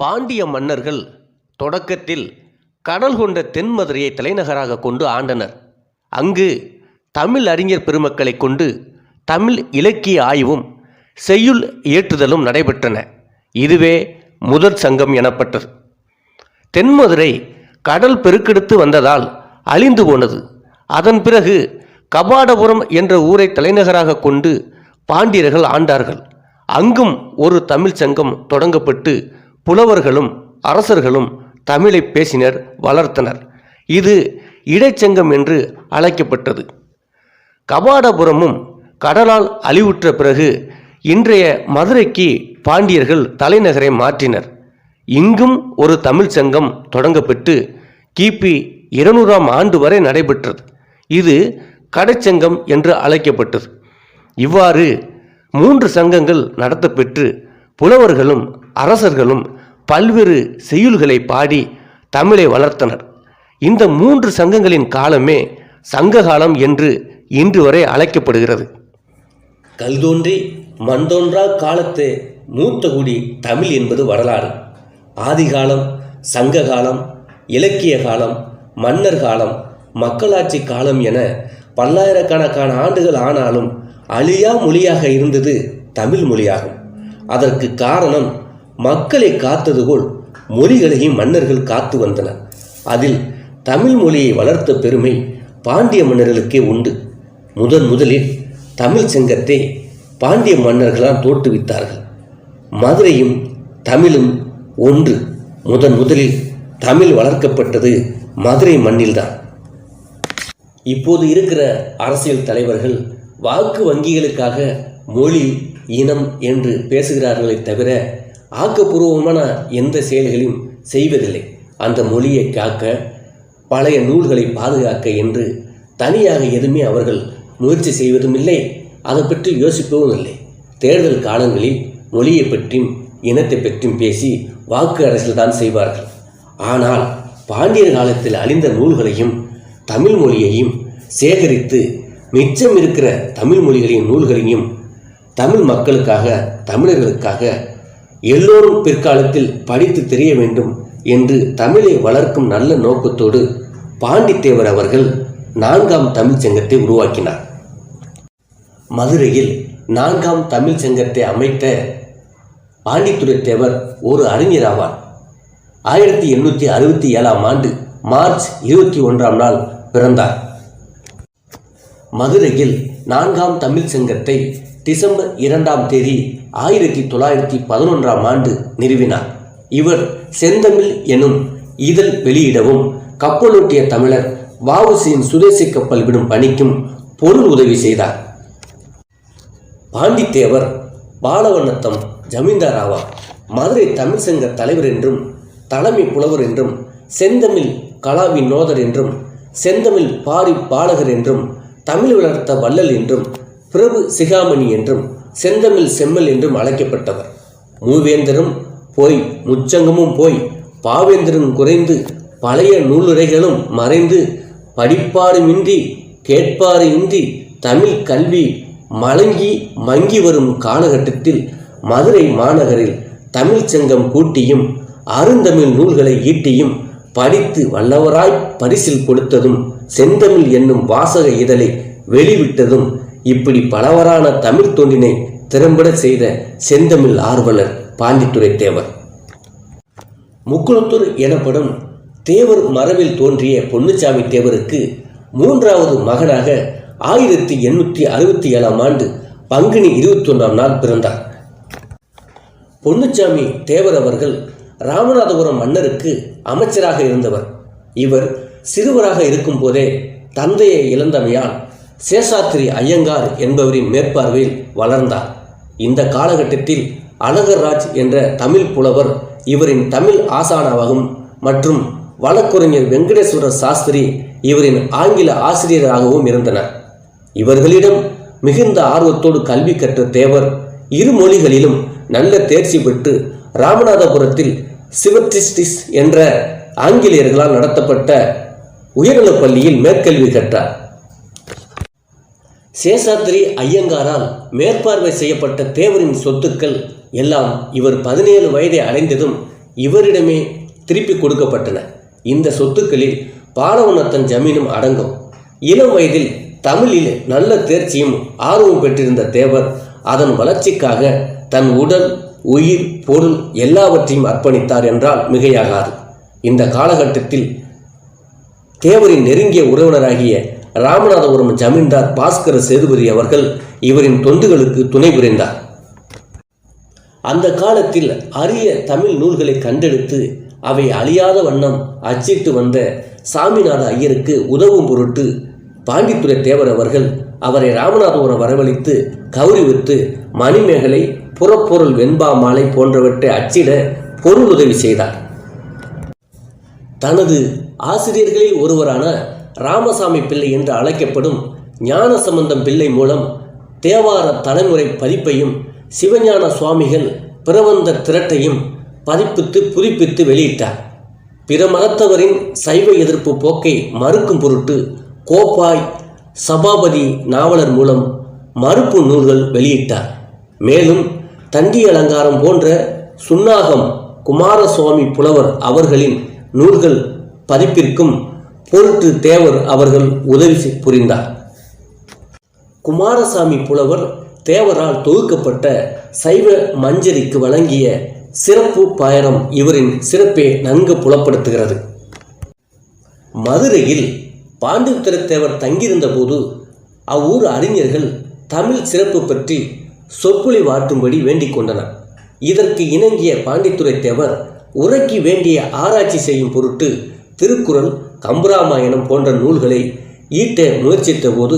பாண்டிய மன்னர்கள் தொடக்கத்தில் கடல் கொண்ட தென்மதுரையை தலைநகராக கொண்டு ஆண்டனர். அங்கு தமிழ் அறிஞர் பெருமக்களை கொண்டு தமிழ் இலக்கிய ஆய்வும் செய்யுள் இயற்றுதலும் நடைபெற்றன. இதுவே முதற் சங்கம் எனப்பட்டது. தென்மதுரை கடல் பெருக்கெடுத்து வந்ததால் அழிந்து போனது. அதன் பிறகு கபாடபுரம் என்ற ஊரை தலைநகராக கொண்டு பாண்டியர்கள் ஆண்டார்கள். அங்கும் ஒரு தமிழ் சங்கம் தொடங்கப்பட்டு புலவர்களும் அரசர்களும் தமிழை பேசினர் வளர்த்தனர். இது இடைச்சங்கம் என்று அழைக்கப்பட்டது. கபாடபுரமும் கடலால் அழிவுற்ற பிறகு இன்றைய மதுரைக்கு பாண்டியர்கள் தலைநகரை மாற்றினர். இங்கும் ஒரு தமிழ் சங்கம் தொடங்கப்பட்டு கிபி இருநூறாம் ஆண்டு வரை நடைபெற்றது. இது கடைச்சங்கம் என்று அழைக்கப்பட்டது. இவ்வாறு மூன்று சங்கங்கள் நடத்தப்பெற்று புலவர்களும் அரசர்களும் பல்வேறு செய்யுள்களை பாடி தமிழை வளர்த்தனர். இந்த மூன்று சங்கங்களின் காலமே சங்ககாலம் என்று இன்று வரை அழைக்கப்படுகிறது. கல் தோன்றி மண் தோன்றா காலத்து மூத்த குடி தமிழ் என்பது வரலாறு. ஆதிகாலம் சங்க காலம் இலக்கிய காலம் மன்னர் காலம் மக்களாட்சி காலம் என பல்லாயிரக்கணக்கான ஆண்டுகள் ஆனாலும் அழியா மொழியாக இருந்தது தமிழ் மொழியாகும். அதற்கு காரணம் மக்களை காத்தது போல் மொழிகளையும் மன்னர்கள் காத்து வந்தனர். அதில் தமிழ் மொழியை வளர்த்த பெருமை பாண்டிய மன்னர்களுக்கே உண்டு. முதன் முதலில் தமிழ் சங்கத்தை பாண்டிய மன்னர்களால் தோற்றுவித்தார்கள். மதுரையும் தமிழும் ஒன்று. முதன் முதலில் தமிழ் வளர்க்கப்பட்டது மதுரை மண்ணில்தான். இப்போது இருக்கிற அரசியல் தலைவர்கள் வாக்கு வங்கிகளுக்காக மொழி இனம் என்று பேசுகிறார்களே தவிர ஆக்கப்பூர்வமான எந்த செயல்களையும் செய்வதில்லை. அந்த மொழியை காக்க பழைய நூல்களை பாதுகாக்க என்று தனியாக எதுவுமே அவர்கள் முயற்சி செய்வதும் இல்லை. அதை பற்றி யோசிப்பவும் இல்லை. தேர்தல் காலங்களில் மொழியை பற்றியும் இனத்தை பற்றியும் பேசி வாக்கு அரசியல் தான் செய்வார்கள். ஆனால் பாண்டியர் காலத்தில் அழிந்த நூல்களையும் தமிழ் மொழியையும் சேகரித்து மிச்சம் இருக்கிற தமிழ் மொழிகளின் நூல்களையும் தமிழ் மக்களுக்காக தமிழர்களுக்காக எல்லோரும் பிற்காலத்தில் படித்து தெரிய வேண்டும் என்று தமிழை வளர்க்கும் நல்ல நோக்கத்தோடு பாண்டித்தேவர் அவர்கள் நான்காம் தமிழ் சங்கத்தை உருவாக்கினார். மதுரையில் நான்காம் தமிழ் சங்கத்தை அமைத்த பாண்டித்துரை தேவர் ஒரு அறிஞர் ஆவார். ஆயிரத்தி எண்ணூற்றி அறுபத்தி ஏழாம் ஆண்டு மார்ச் இருபத்தி ஒன்றாம் நாள் பிறந்தார். மதுரையில் நான்காம் தமிழ் சங்கத்தை டிசம்பர் இரண்டாம் தேதி ஆயிரத்தி தொள்ளாயிரத்தி பதினொன்றாம் ஆண்டு நிறுவினார். இவர் செந்தமிழ் எனும் இதழ் வெளியிடவும் கப்பலோட்டிய தமிழர் வாவுசியின் சுதேசி கப்பல் விடும் பணிக்கும் பொருள் உதவி செய்தார். பாண்டித்தேவர் பாலவண்ணத்தம் ஜமீன்தார் ஆவார் மதுரை தமிழ் சங்க தலைவர் என்றும் தலைமை புலவர் என்றும் செந்தமிழ் கலாவி நோதர் என்றும் செந்தமிழ் பாரி பாலகர் என்றும் தமிழ் வளர்த்த வள்ளல் என்றும் பிரபு சிகாமணி என்றும் செந்தமிழ் செம்மல் என்றும் அழைக்கப்பட்டவர். மூவேந்தரும் போய் முச்சங்கமும் போய் பாவேந்தரும் குறைந்து பழைய நூலுரைகளும் மறைந்து படிப்பாருமின்றி கேட்பாருமின்றி தமிழ் கல்வி மலங்கி மங்கி வரும் காலகட்டத்தில் மதுரை மாநகரில் தமிழ்ச் சங்கம் கூட்டியும் அருந்தமிழ் நூல்களை ஈட்டியும் படித்து வல்லவராய் பரிசில் கொடுத்ததும் செந்தமிழ் என்னும் வாசக இதழை வெளிவிட்டதும் இப்படி பலவரான தமிழ் தொண்டினை திறம்பட செய்த செந்தமிழ் ஆர்வலர் பாண்டித்துரை தேவர். முக்குளத்தூர் எனப்படும் தேவர் மரபில் தோன்றிய பொன்னுச்சாமி தேவருக்கு மூன்றாவது மகனாக ஆயிரத்தி எண்ணூற்றி அறுபத்தி ஏழாம் ஆண்டு பங்குனி இருபத்தி ஒன்றாம் நாள் பிறந்தார். பொன்னுச்சாமி தேவர் அவர்கள் ராமநாதபுரம் மன்னருக்கு அமைச்சராக இருந்தவர். இவர் சிறுவராக இருக்கும்போதே தந்தையை இழந்தமையால் சேஷாத்திரி ஐயங்கார் என்பவரின் மேற்பார்வையில் வளர்ந்தார். இந்த காலகட்டத்தில் அழகர்ராஜ் என்ற தமிழ் புலவர் இவரின் தமிழ் ஆசானாகவும் மற்றும் வழக்குரைஞர் வெங்கடேஸ்வர சாஸ்திரி இவரின் ஆங்கில ஆசிரியராகவும் இருந்தனர். இவர்களிடம் மிகுந்த ஆர்வத்தோடு கல்வி கற்ற தேவர் இரு மொழிகளிலும் நல்ல தேர்ச்சி பெற்று ராமநாதபுரத்தில் சிவட்ரிஸ்டிஸ் என்ற ஆங்கிலேயர்களால் நடத்தப்பட்ட உயர்நிலைப் பள்ளியில் மேற்கல்வி கற்றார். சேஷாத்திரி ஐயங்காரால் மேற்பார்வை செய்யப்பட்ட தேவரின் சொத்துக்கள் எல்லாம் இவர் பதினேழு வயதை அடைந்ததும் இவரிடமே திருப்பி கொடுக்கப்பட்டன. இந்த சொத்துக்களில் பாலவனத்தன் ஜமீனும் அடங்கும். இளம் வயதில் தமிழில் நல்ல தேர்ச்சியும் ஆர்வம் பெற்றிருந்த தேவர் அதன் வளர்ச்சிக்காக தன் உடல் உயிர் பொருள் எல்லாவற்றையும் அர்ப்பணித்தார் என்றால் மிகையாகாது. இந்த காலகட்டத்தில் தேவரின் நெருங்கிய உறவினராகிய ராமநாதபுரம் ஜமீன்தார் பாஸ்கர சேதுபதி அவர்கள் இவரின் தொண்டுகளுக்கு துணை புரிந்தார். அந்த காலத்தில் அரிய தமிழ் நூல்களை கண்டெடுத்து அவை அழியாத வண்ணம் அச்சிட்டு வந்த சாமிநாத ஐயருக்கு உதவும் பொருட்டு பாண்டித்துரை தேவர் அவர்கள் அவரை ராமநாதபுரம் வரவழைத்து கௌரிவித்து மணிமேகலை புறப்பொருள் வெண்பா மாலை போன்றவற்றை அச்சிட பொருள் உதவி செய்தார். தனது ஆசிரியர்களில் ஒருவரான ராமசாமி பிள்ளை என்று அழைக்கப்படும் ஞானசம்பந்தம் பிள்ளை மூலம் தேவார தலைமுறை பதிப்பையும் சிவஞான சுவாமிகள் பிரபந்த திரட்டையும் பதிப்பித்து புதுப்பித்து வெளியிட்டார். பிற மதத்தவரின் சைவ எதிர்ப்பு போக்கை மறுக்கும் பொருட்டு கோப்பாய் சபாபதி நாவலர் மூலம் மறுப்பு நூல்கள் வெளியிட்டார். மேலும் தண்டி அலங்காரம் போன்ற சுன்னாகம் குமாரசுவாமி புலவர் அவர்களின் நூல்கள் பதிப்பிற்கும் பொருட்டு தேவர் அவர்கள் உதவி புரிந்தார். குமாரசாமி புலவர் தேவரால் தொகுக்கப்பட்ட சைவ மஞ்சரிக்கு வழங்கிய சிறப்பு பயணம் இவரின் சிறப்பை நன்கு புலப்படுத்துகிறது. மதுரையில் பாண்டித்திரத்தேவர் தங்கியிருந்த போது அவ்வூர் அறிஞர்கள் தமிழ் சிறப்பு பற்றி சொற்பொழி வாட்டும்படி வேண்டிக் கொண்டனர். இதற்கு இணங்கிய பாண்டித்துரை தேவர் உறக்கி வேண்டிய ஆராய்ச்சி செய்யும் பொருட்டு திருக்குறள் கம்பராமாயணம் போன்ற நூல்களை ஈட்ட முயற்சித்த போது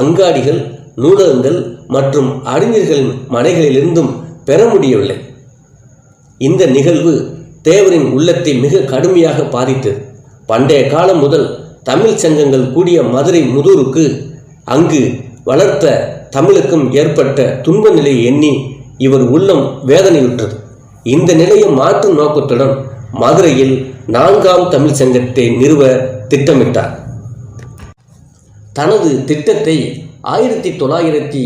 அங்காடிகள் நூலகங்கள் மற்றும் அறிஞர்களின் மனைகளிலிருந்தும் பெற முடியவில்லை. இந்த நிகழ்வு தேவரின் உள்ளத்தை மிக கடுமையாக பாதித்தது. பண்டைய காலம் முதல் தமிழ் சங்கங்கள் கூடிய மதுரை முதூருக்கு அங்கு வளர்த்த தமிழுக்கும் ஏற்பட்ட துன்ப நிலையை எண்ணி இவர் உள்ளம் வேதனையுற்றது. இந்த நிலையை மாற்றும் நோக்கத்துடன் மதுரையில் நான்காம் தமிழ் சங்கத்தை நிறுவ திட்டமிட்டார். தனது திட்டத்தை ஆயிரத்தி தொள்ளாயிரத்தி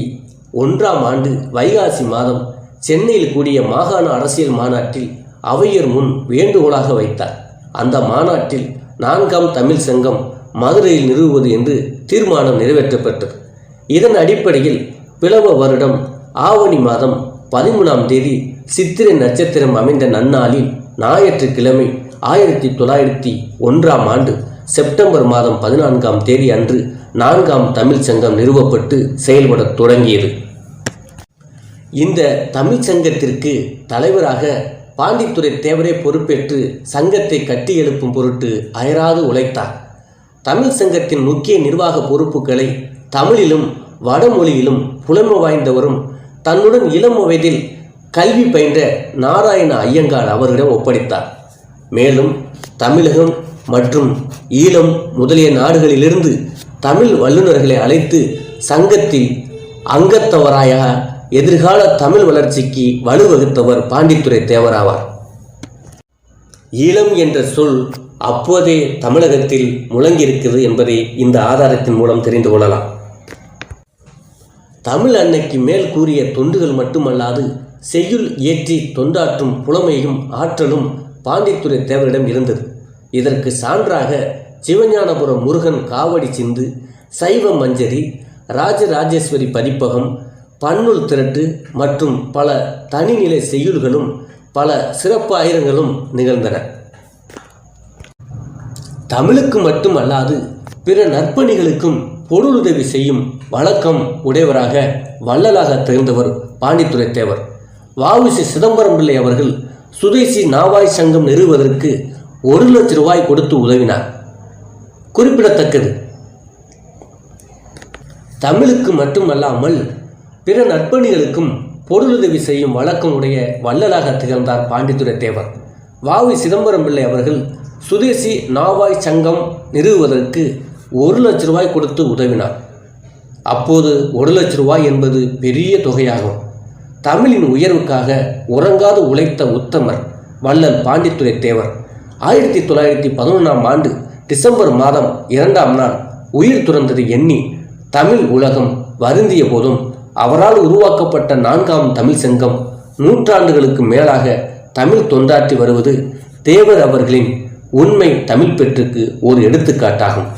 ஒன்றாம் ஆண்டு வைகாசி மாதம் சென்னையில் கூடிய மாகாண அரசியல் மாநாட்டில் அவையர் முன் வேண்டுகோளாக வைத்தார். அந்த மாநாட்டில் நான்காம் தமிழ் சங்கம் மதுரையில் நிறுவுவது என்று தீர்மானம் நிறைவேற்றப்பட்டது. இதன் அடிப்படையில் பிளவ வருடம் ஆவணி மாதம் பதிமூணாம் தேதி சித்திரை நட்சத்திரம் அமைந்த நன்னாளில் ஞாயிற்றுக்கிழமை ஆயிரத்தி தொள்ளாயிரத்தி ஒன்றாம் ஆண்டு செப்டம்பர் மாதம் பதினான்காம் தேதி அன்று நான்காம் தமிழ் சங்கம் நிறுவப்பட்டு செயல்படத் தொடங்கியது. இந்த தமிழ் சங்கத்திற்கு தலைவராக பாண்டித்துறை தேவரே பொறுப்பேற்று சங்கத்தை கட்டி எழுப்பும் பொருட்டு அயராது உழைத்தார். தமிழ் சங்கத்தின் முக்கிய நிர்வாக பொறுப்புகளை தமிழிலும் வடமொழியிலும் புலமை வாய்ந்தவரும் தன்னுடன் இளம் வயதில் கல்வி பயின்ற நாராயண ஐயங்கார் அவரிடம் ஒப்படைத்தார். மேலும் தமிழகம் மற்றும் ஈழம் முதலிய நாடுகளிலிருந்து தமிழ் வல்லுநர்களை அழைத்து சங்கத்தில் அங்கத்தவராய எதிர்கால தமிழ் வளர்ச்சிக்கு வலுவகுத்தவர் பாண்டித்துரை தேவராவார். ஈழம் என்ற சொல் அப்போதே தமிழகத்தில் முழங்கியிருக்கிறது என்பதை இந்த ஆதாரத்தின் மூலம் தெரிந்து கொள்ளலாம். தமிழ் அன்னைக்கு மேல் கூறிய தொண்டுகள் மட்டுமல்லாது செய்யுள் இயற்றி தொண்டாற்றும் புலமையும் ஆற்றலும் பாண்டித்துரை தேவரிடம் இருந்தது. இதற்கு சான்றாக சிவஞானபுரம் முருகன் காவடி சிந்து சைவ மஞ்சரி ராஜராஜேஸ்வரி பதிப்பகம் பன்னுள் திரட்டு மற்றும் பல தனிநிலை செய்யுள்களும் பல சிறப்பாயிரங்களும் நிகழ்ந்தன. தமிழுக்கு மட்டுமல்லாது பிற நற்பணிகளுக்கும் பொருளுதவி செய்யும் வழக்கம் உடையவராக வள்ளலாக திகழ்ந்தவர் பாண்டித்துரை தேவர். வஉசி சிதம்பரம் பிள்ளை அவர்கள் சுதேசி நாவாய் சங்கம் நிறுவதற்கு ஒரு லட்சம் ரூபாய் கொடுத்து உதவினார். குறிப்பிடத்தக்கது. தமிழுக்கு மட்டுமல்லாமல் பிற நற்பணிகளுக்கும் பொருளுதவி செய்யும் வழக்கம் உடைய வள்ளலாக திகழ்ந்தார் பாண்டித்துரை தேவர். வாவி சிதம்பரம் பிள்ளை அவர்கள் சுதேசி நாவாய் சங்கம் நிறுவுவதற்கு ஒரு லட்ச ரூபாய் கொடுத்து உதவினார். அப்போது ஒரு லட்ச ரூபாய் என்பது பெரிய தொகையாகும். தமிழின் உயர்வுக்காக உறங்காது உழைத்த உத்தமர் வள்ளல் பாண்டித்துரை தேவர். ஆயிரத்தி தொள்ளாயிரத்தி பதினொன்றாம் ஆண்டு டிசம்பர் மாதம் இரண்டாம் நாள் உயிர் துறந்தது எண்ணி தமிழ் உலகம் வருந்திய போதும் அவரால் உருவாக்கப்பட்ட நான்காம் தமிழ் சங்கம் நூற்றாண்டுகளுக்கு மேலாக தமிழ் தொண்டாற்றி வருவது தேவர் அவர்களின் உண்மை தமிழ் பெற்றுக்கு ஒரு எடுத்துக்காட்டாகும்.